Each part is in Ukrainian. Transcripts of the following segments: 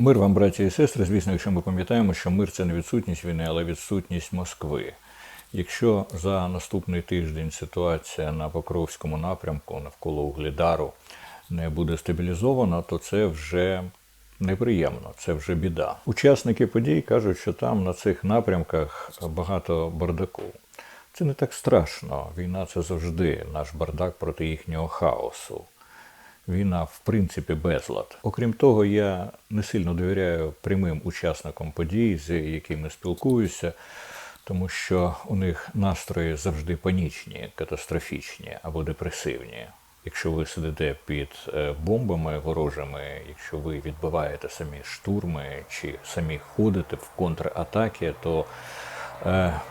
Мир вам, браті і сестри. Звісно, якщо ми пам'ятаємо, що мир це не відсутність війни, але відсутність Москви. Якщо за наступний тиждень ситуація на Покровському напрямку навколо Углідару не буде стабілізована, то це вже неприємно, це вже біда. Учасники подій кажуть, що там на цих напрямках багато бардаку. Це не так страшно. Війна це завжди наш бардак проти їхнього хаосу. Війна, в принципі, безлад. Окрім того, я не сильно довіряю прямим учасникам подій, з якими спілкуюся, тому що у них настрої завжди панічні, катастрофічні або депресивні. Якщо ви сидите під е, бомбами ворожими, якщо ви відбиваєте самі штурми чи самі ходите в контратаки, то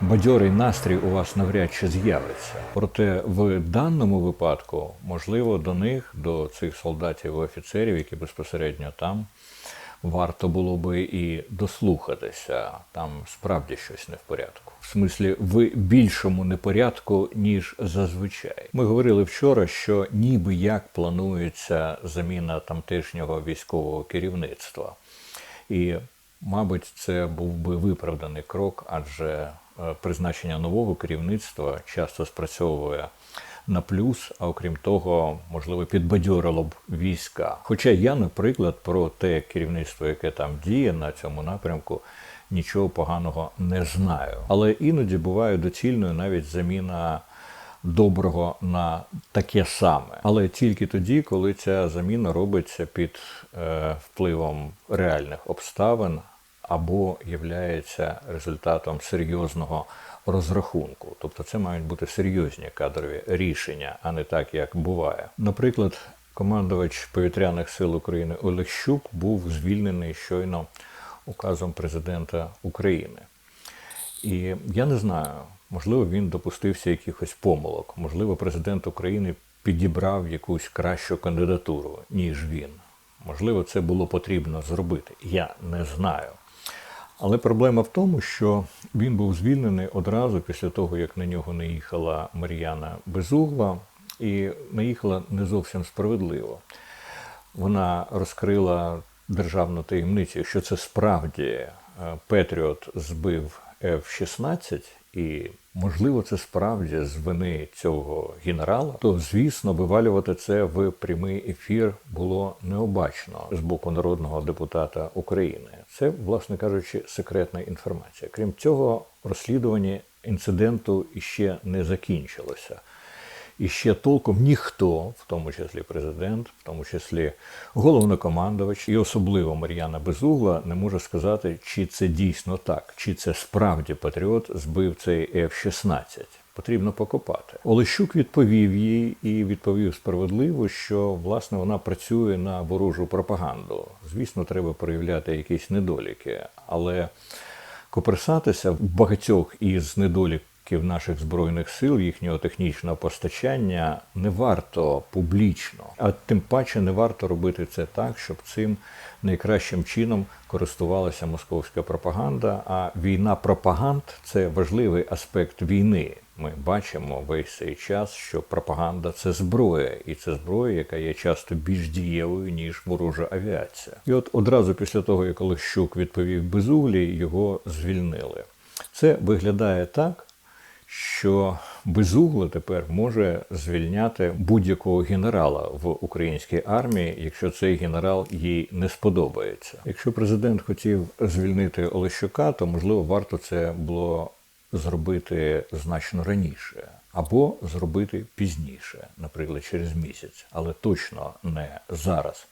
бадьорий настрій у вас навряд чи з'явиться. Проте в даному випадку, можливо, до них, до цих солдатів і офіцерів, які безпосередньо там, варто було би і дослухатися. Там справді щось не в порядку. В смислі, в більшому непорядку, ніж зазвичай. Ми говорили вчора, що ніби як планується заміна тамтешнього військового керівництва. І Мабуть, це був би виправданий крок, адже е, призначення нового керівництва часто спрацьовує на плюс, а окрім того, можливо, підбадьорило б війська. Хоча я, наприклад, про те керівництво, яке там діє на цьому напрямку, нічого поганого не знаю. Але іноді буває доцільною навіть заміна доброго на таке саме, але тільки тоді, коли ця заміна робиться під е, впливом реальних обставин або являється результатом серйозного розрахунку. Тобто це мають бути серйозні кадрові рішення, а не так, як буває. Наприклад, командувач повітряних сил України Олег Щук був звільнений щойно указом президента України. І я не знаю, можливо, він допустився якихось помилок. Можливо, президент України підібрав якусь кращу кандидатуру, ніж він. Можливо, це було потрібно зробити. Я не знаю. Але проблема в тому, що він був звільнений одразу після того, як на нього наїхала Мар'яна Безугла, і наїхала не зовсім справедливо. Вона розкрила державну таємницю, що це справді е, Петріот збив F-16, і можливо, це справді з вини цього генерала, то звісно, вивалювати це в прямий ефір було необачно з боку народного депутата України. Це, власне кажучи, секретна інформація. Крім цього, розслідування інциденту іще не закінчилося. І ще толком ніхто, в тому числі президент, в тому числі головнокомандувач, і особливо Мар'яна Безугла, не може сказати, чи це дійсно так, чи це справді Патріот збив цей F-16. Потрібно покопати. Олещук відповів їй і відповів справедливо, що власне вона працює на ворожу пропаганду. Звісно, треба проявляти якісь недоліки, але коперсатися в багатьох із недоліків наших збройних сил, їхнього технічного постачання не варто публічно, а тим паче не варто робити це так, щоб цим найкращим чином користувалася московська пропаганда. А війна пропаганд це важливий аспект війни. Ми бачимо весь цей час, що пропаганда це зброя, і це зброя, яка є часто більш дієвою ніж ворожа авіація. І от одразу після того, як Олещук відповів безуглі, його звільнили. Це виглядає так, що безугло тепер може звільняти будь-якого генерала в українській армії, якщо цей генерал їй не сподобається. Якщо президент хотів звільнити Олещука, то можливо варто це було зробити значно раніше. Або зробити пізніше, наприклад, через місяць, але точно не зараз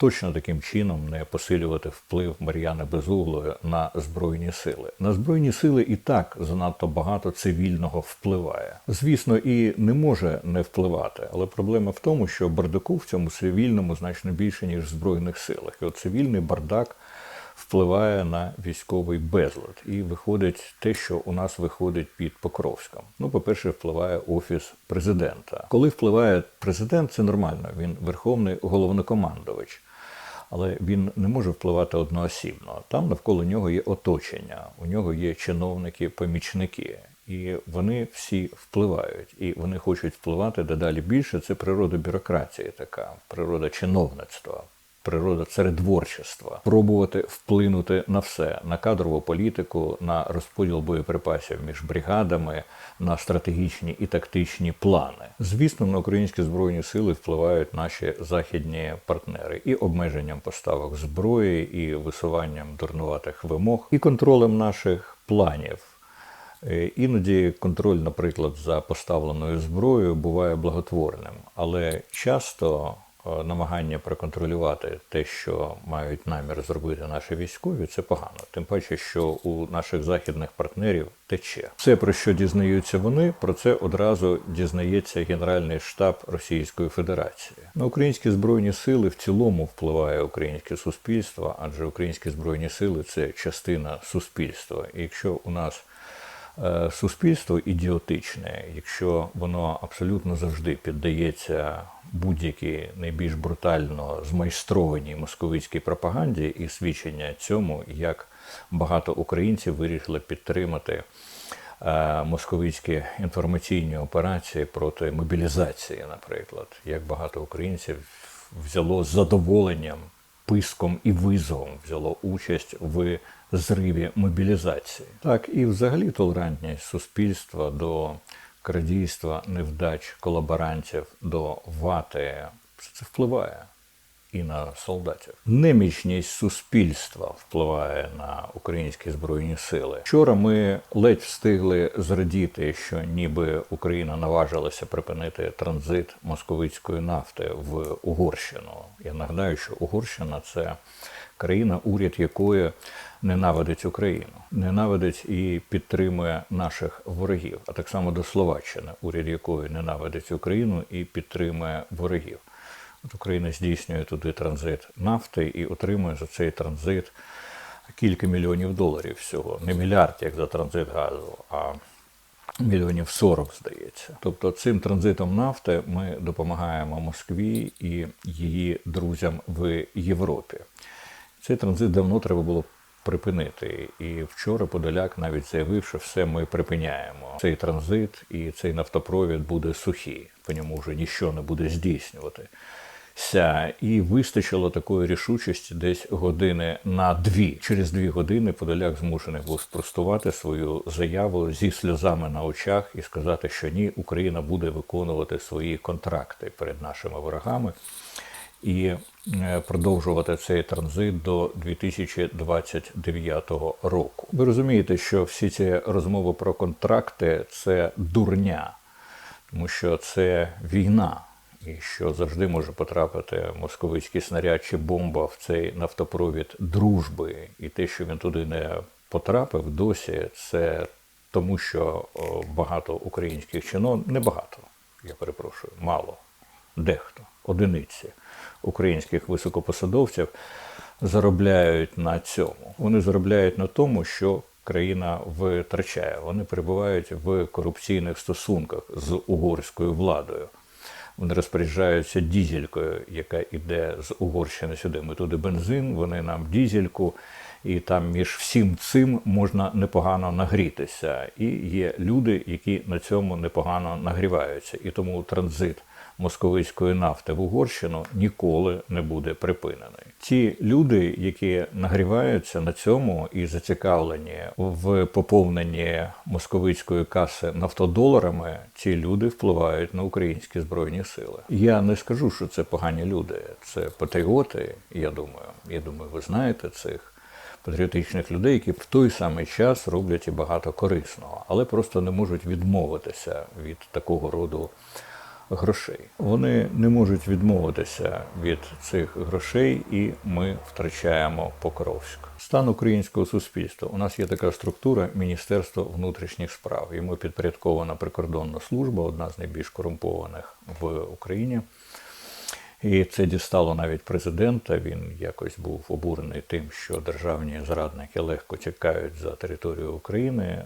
точно таким чином не посилювати вплив Мар'яни Безуглої на збройні сили. На збройні сили і так занадто багато цивільного впливає. Звісно, і не може не впливати, але проблема в тому, що бардаку в цьому цивільному значно більше ніж в збройних силах. І от цивільний бардак. Впливає на військовий безлад, і виходить те, що у нас виходить під Покровськом. Ну, по-перше, впливає офіс президента. Коли впливає президент, це нормально. Він верховний головнокомандувач але він не може впливати одноосібно. Там навколо нього є оточення, у нього є чиновники-помічники. І вони всі впливають, і вони хочуть впливати дедалі більше. Це природа бюрократії, така природа чиновництва. Природа царедворчества, пробувати вплинути на все, на кадрову політику, на розподіл боєприпасів між бригадами, на стратегічні і тактичні плани. Звісно, на українські збройні сили впливають наші західні партнери і обмеженням поставок зброї, і висуванням дурнуватих вимог, і контролем наших планів. Е, Іноді контроль, наприклад, за поставленою зброєю буває благотворним, але часто намагання проконтролювати те, що мають намір зробити наші військові, це погано. Тим паче, що у наших західних партнерів тече. Все, про що дізнаються вони, про це одразу дізнається Генеральний штаб Російської Федерації. На українські збройні сили в цілому впливає українське суспільство, адже українські збройні сили це частина суспільства. І якщо у нас е, суспільство ідіотичне, якщо воно абсолютно завжди піддається будь-якій найбільш брутально змайстрованій московицькій пропаганді і свідчення цьому, як багато українців вирішили підтримати е, московицькі інформаційні операції проти мобілізації, наприклад, як багато українців взяло з задоволенням писком і визовом взяло участь в зриві мобілізації. Так і взагалі толерантність суспільства до крадійства, невдач, колаборантів, до вати все це впливає і на солдатів. Немічність суспільства впливає на українські збройні сили. Вчора ми ледь встигли зрадіти, що ніби Україна наважилася припинити транзит московицької нафти в Угорщину. Я нагадаю, що Угорщина це країна, уряд якої ненавидить Україну, ненавидить і підтримує наших ворогів, а так само до Словаччини, уряд якої ненавидить Україну і підтримує ворогів. От Україна здійснює туди транзит нафти і отримує за цей транзит кілька мільйонів доларів всього. Не мільярд, як за транзит газу, а мільйонів 40, здається. Тобто цим транзитом нафти ми допомагаємо Москві і її друзям в Європі. Цей транзит давно треба було припинити. І вчора Подоляк навіть заявив, що все ми припиняємо. Цей транзит і цей нафтопровід буде сухий, по ньому вже нічого не буде здійснюватися. І вистачило такої рішучості десь години на дві. Через дві години Подоляк змушений був спростувати свою заяву зі сльозами на очах і сказати, що ні, Україна буде виконувати свої контракти перед нашими ворогами і е, продовжувати цей транзит до 2029 року. Ви розумієте, що всі ці розмови про контракти це дурня, тому що це війна. І що завжди може потрапити московицький снаряд чи бомба в цей нафтопровід дружби, і те, що він туди не потрапив, досі це тому, що багато українських чинов, не багато, я перепрошую, мало, дехто, одиниці українських високопосадовців заробляють на цьому. Вони заробляють на тому, що країна витрачає. Вони перебувають в корупційних стосунках з угорською владою. Вони розпоряджаються дізелькою, яка йде з Угорщини сюди. Ми туди бензин, вони нам дізельку, і там між всім цим можна непогано нагрітися. І є люди, які на цьому непогано нагріваються. І тому транзит московицької нафти в Угорщину ніколи не буде припинений. Ті люди, які нагріваються на цьому і зацікавлені в поповненні московицької каси нафтодоларами, ці люди впливають на українські збройні сили. Я не скажу, що це погані люди, це патріоти. Я думаю, я думаю, ви знаєте цих. Патріотичних людей, які в той самий час роблять і багато корисного, але просто не можуть відмовитися від такого роду грошей. Вони не можуть відмовитися від цих грошей, і ми втрачаємо Покровськ. Стан українського суспільства. У нас є така структура Міністерства внутрішніх справ. Йому підпорядкована прикордонна служба, одна з найбільш корумпованих в Україні. І це дістало навіть президента. Він якось був обурений тим, що державні зрадники легко тікають за територію України.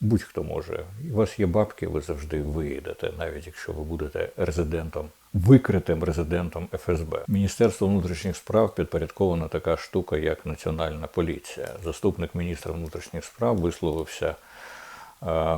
Будь-хто може. У вас є бабки, ви завжди виїдете, навіть якщо ви будете резидентом, викритим резидентом ФСБ. Міністерство внутрішніх справ підпорядкована така штука, як Національна поліція. Заступник міністра внутрішніх справ висловився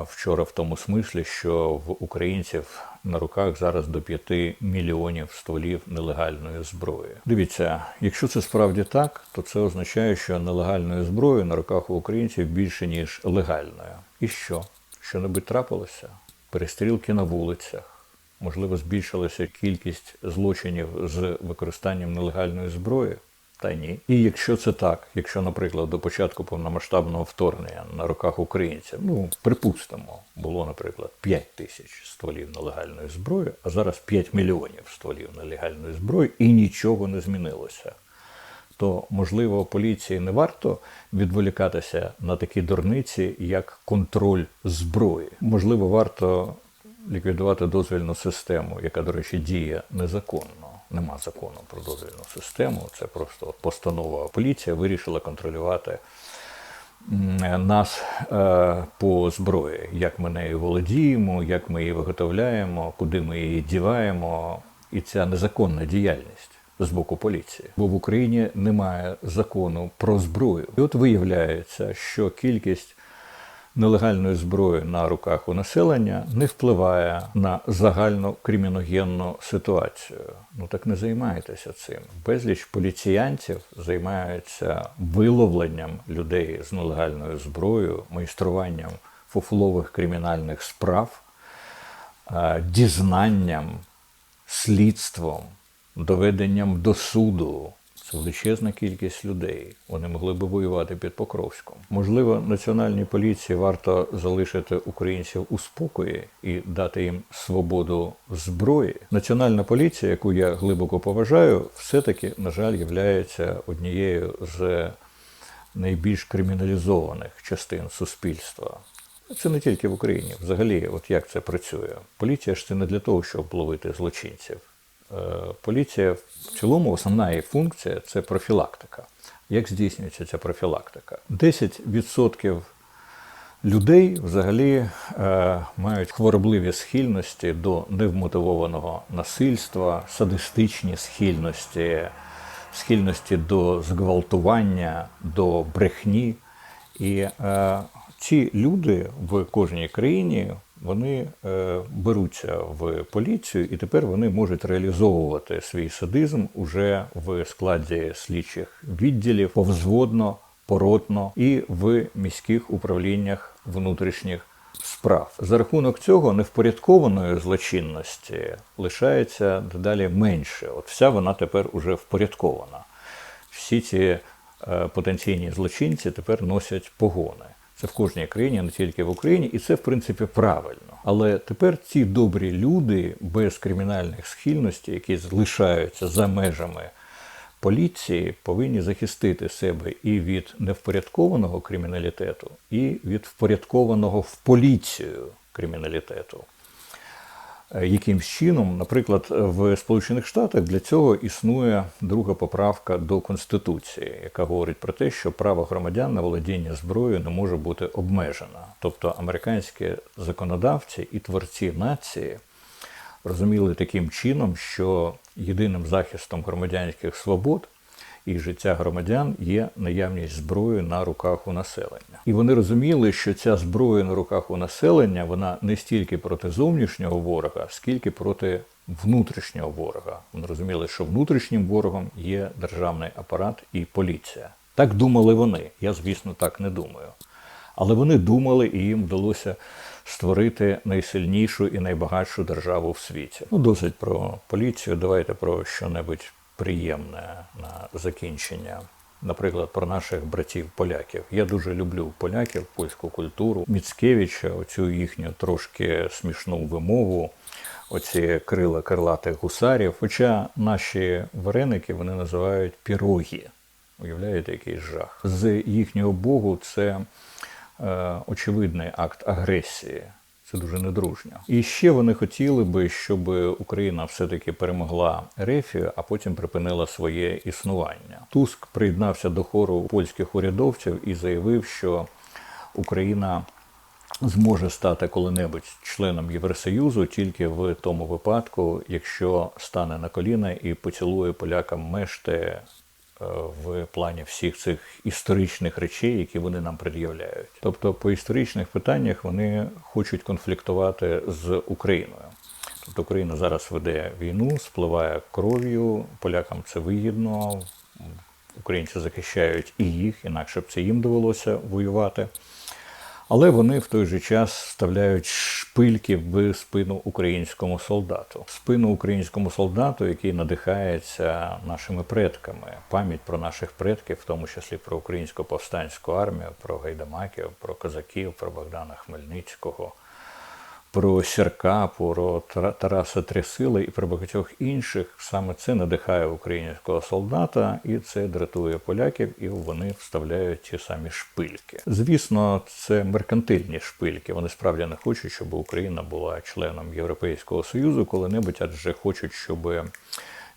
вчора в тому смислі, що в українців на руках зараз до 5 мільйонів стволів нелегальної зброї. Дивіться, якщо це справді так, то це означає, що нелегальної зброї на руках у українців більше ніж легальної. І що? Що небудь трапилося? Перестрілки на вулицях. Можливо, збільшилася кількість злочинів з використанням нелегальної зброї. Та ні. І якщо це так, якщо, наприклад, до початку повномасштабного вторгнення на руках українців, ну припустимо, було, наприклад, 5 тисяч стволів нелегальної зброї, а зараз 5 мільйонів стволів нелегальної зброї, і нічого не змінилося. То, можливо, поліції не варто відволікатися на такі дурниці, як контроль зброї. Можливо, варто ліквідувати дозвільну систему, яка, до речі, діє незаконно. Нема закону про дозвільну систему. Це просто постанова. Поліція вирішила контролювати нас е, по зброї, як ми нею володіємо, як ми її виготовляємо, куди ми її діваємо. І ця незаконна діяльність з боку поліції. Бо в Україні немає закону про зброю. І от виявляється, що кількість нелегальної зброї на руках у населення не впливає на загальну криміногенну ситуацію. Ну так не займайтеся цим. Безліч поліціянтів займаються виловленням людей з нелегальною зброєю, майструванням фуфлових кримінальних справ, е, дізнанням, слідством, доведенням до суду. Величезна кількість людей. Вони могли би воювати під Покровськом. Можливо, національній поліції варто залишити українців у спокої і дати їм свободу зброї. Національна поліція, яку я глибоко поважаю, все-таки, на жаль, є однією з найбільш криміналізованих частин суспільства. Це не тільки в Україні. Взагалі, от як це працює? Поліція ж це не для того, щоб ловити злочинців. Е, Поліція в цілому основна її функція це профілактика. Як здійснюється ця профілактика? 10% людей взагалі е, мають хворобливі схильності до невмотивованого насильства, садистичні схильності, схильності до зґвалтування, до брехні. І е, ці люди в кожній країні вони е, беруться в поліцію, і тепер вони можуть реалізовувати свій садизм уже в складі слідчих відділів повзводно, поротно і в міських управліннях внутрішніх справ. За рахунок цього невпорядкованої злочинності лишається дедалі менше. От вся вона тепер уже впорядкована. Всі ці е, потенційні злочинці тепер носять погони. Це в кожній країні, не тільки в Україні, і це в принципі правильно. Але тепер ці добрі люди без кримінальних схильностей, які залишаються за межами поліції, повинні захистити себе і від невпорядкованого криміналітету, і від впорядкованого в поліцію криміналітету. Е, Якимсь чином, наприклад, в Сполучених Штатах для цього існує друга поправка до Конституції, яка говорить про те, що право громадян на володіння зброєю не може бути обмежено. Тобто американські законодавці і творці нації розуміли таким чином, що єдиним захистом громадянських свобод і життя громадян є наявність зброї на руках у населення. І вони розуміли, що ця зброя на руках у населення вона не стільки проти зовнішнього ворога, скільки проти внутрішнього ворога. Вони розуміли, що внутрішнім ворогом є державний апарат і поліція. Так думали вони. Я, звісно, так не думаю. Але вони думали, і їм вдалося створити найсильнішу і найбагатшу державу в світі. Ну, досить про поліцію. Давайте про що-небудь приємне на закінчення. Наприклад, про наших братів-поляків. Я дуже люблю поляків, польську культуру, Міцкевича, оцю їхню трошки смішну вимову, оці крила крилатих гусарів. Хоча наші вареники вони називають пірогі. Уявляєте, який жах. З їхнього богу це е, очевидний акт агресії. Це дуже недружньо. І ще вони хотіли би, щоб Україна все-таки перемогла Рефію, а потім припинила своє існування. Туск приєднався до хору польських урядовців і заявив, що Україна зможе стати коли-небудь членом Євросоюзу тільки в тому випадку, якщо стане на коліна і поцілує полякам мешти в плані всіх цих історичних речей, які вони нам пред'являють. Тобто, по історичних питаннях вони хочуть конфліктувати з Україною. Тобто Україна зараз веде війну, спливає кров'ю, полякам це вигідно, українці захищають і їх, інакше б це їм довелося воювати. Але вони в той же час вставляють шпильки в спину українському солдату, спину українському солдату, який надихається нашими предками, пам'ять про наших предків, в тому числі про українську повстанську армію, про гайдамаків, про козаків, про Богдана Хмельницького, про Сірка, про Тара- Тараса Трясила і про багатьох інших. Саме це надихає українського солдата, і це дратує поляків, і вони вставляють ті самі шпильки. Звісно, це меркантильні шпильки. Вони справді не хочуть, щоб Україна була членом Європейського Союзу коли-небудь, адже хочуть, щоб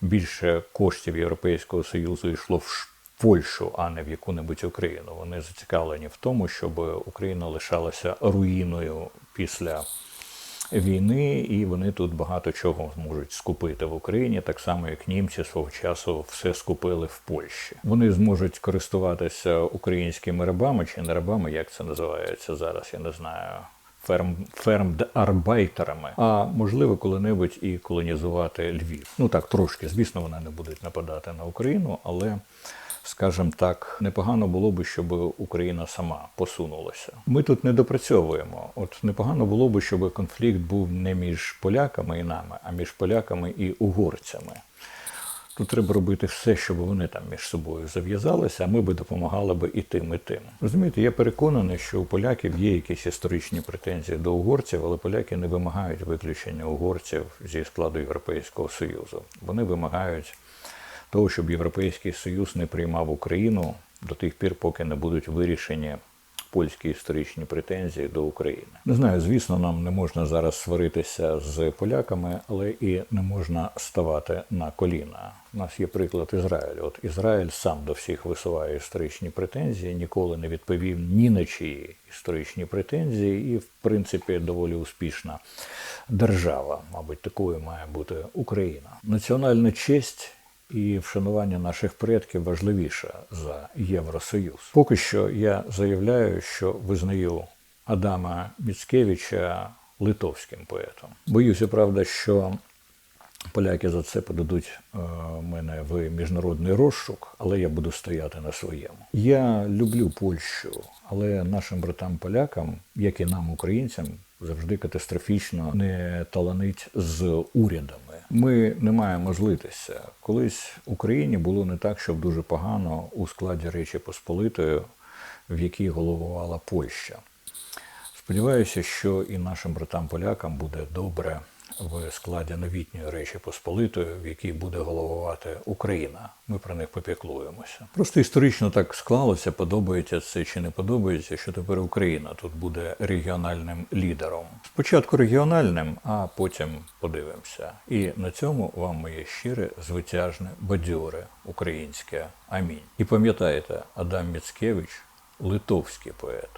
більше коштів Європейського Союзу йшло в Польщу, а не в яку-небудь Україну. Вони зацікавлені в тому, щоб Україна лишалася руїною після війни, і вони тут багато чого зможуть скупити в Україні, так само як німці свого часу все скупили в Польщі. Вони зможуть користуватися українськими рабами чи не рабами, як це називається зараз, я не знаю. Ферм, фермарбайтерами, а можливо, коли-небудь і колонізувати Львів. Ну так, трошки. Звісно, вони не будуть нападати на Україну, але скажімо так, непогано було би, щоб Україна сама посунулася. Ми тут не допрацьовуємо. От непогано було би, щоб конфлікт був не між поляками і нами, а між поляками і угорцями. Тут треба робити все, щоб вони там між собою зав'язалися, а ми би допомагали би і тим, і тим. Розумієте, я переконаний, що у поляків є якісь історичні претензії до угорців, але поляки не вимагають виключення угорців зі складу Європейського Союзу. Вони вимагають того, щоб Європейський Союз не приймав Україну до тих пір, поки не будуть вирішені польські історичні претензії до України. Не знаю, звісно, нам не можна зараз сваритися з поляками, але і не можна ставати на коліна. У нас є приклад Ізраїлю. От Ізраїль сам до всіх висуває історичні претензії, ніколи не відповів ні на чиї історичні претензії, і в принципі доволі успішна держава. Мабуть, такою має бути Україна. Національна честь і вшанування наших предків важливіше за Євросоюз. Поки що я заявляю, що визнаю Адама Міцкевича литовським поетом. Боюся, правда, що поляки за це подадуть е, мене в міжнародний розшук, але я буду стояти на своєму. Я люблю Польщу, але нашим братам-полякам, як і нам, українцям, завжди катастрофічно не таланить з урядами. Ми не маємо злитися. Колись Україні було не так, щоб дуже погано у складі Речі Посполитої, в якій головувала Польща. Сподіваюся, що і нашим братам-полякам буде добре в складі новітньої Речі Посполитої, в якій буде головувати Україна. Ми про них попіклуємося. Просто історично так склалося, подобається це чи не подобається, що тепер Україна тут буде регіональним лідером. Спочатку регіональним, а потім подивимося. І на цьому вам моє щире, звитяжне, бадьоре українське амінь. І пам'ятайте, Адам Міцкевич литовський поет.